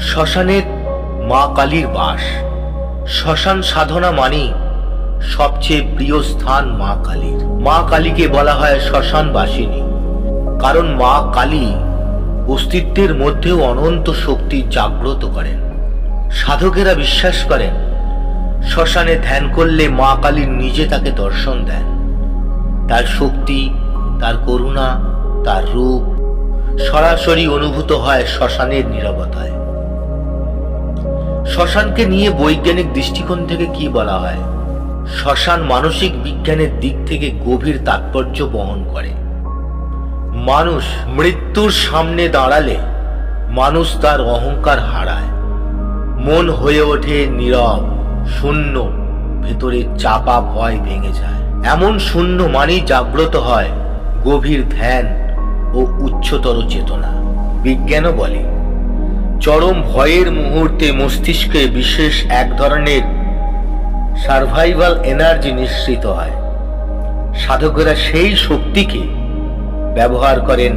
শ্মশানে মা কালীর বাস। শ্মশান সাধনা মানেই সবচেয়ে প্রিয় স্থান মা কালীর। মা কালীকে বলা হয় শ্মশান বাসিনী। কারণ মা কালী অস্তিত্বের মধ্যেও অনন্ত শক্তি জাগ্রত করেন। সাধকেরা বিশ্বাস করেন, শ্মশানে ধ্যান করলে মা কালীর নিজে তাকে দর্শন দেন। তার শক্তি, তার করুণা, তার রূপ সরাসরি অনুভূত হয় শ্মশানের নিরবতায়। শ্মশানকে নিয়ে বৈজ্ঞানিক দৃষ্টিকোণ থেকে কি বলা হয়? শ্মশান মানসিক বিজ্ঞানের দিক থেকে গভীর তাৎপর্য বহন করে। মানুষ মৃত্যুর সামনে দাঁড়ালে মানুষ তার অহংকার হারায়। মন হয়ে ওঠে নীরব, শূন্য, ভেতরে চাপা ভয় ভেঙে যায়। এমন শূন্য মানেই জাগ্রত হয় গভীর ধ্যান ও উচ্চতর চেতনা। বিজ্ঞানও বলে চরম ভয়ের মুহূর্তে মস্তিষ্কে বিশেষ এক ধরনের সার্ভাইভাল এনার্জি নিঃসৃত হয়। সাধকেরা সেই শক্তিকে ব্যবহার করেন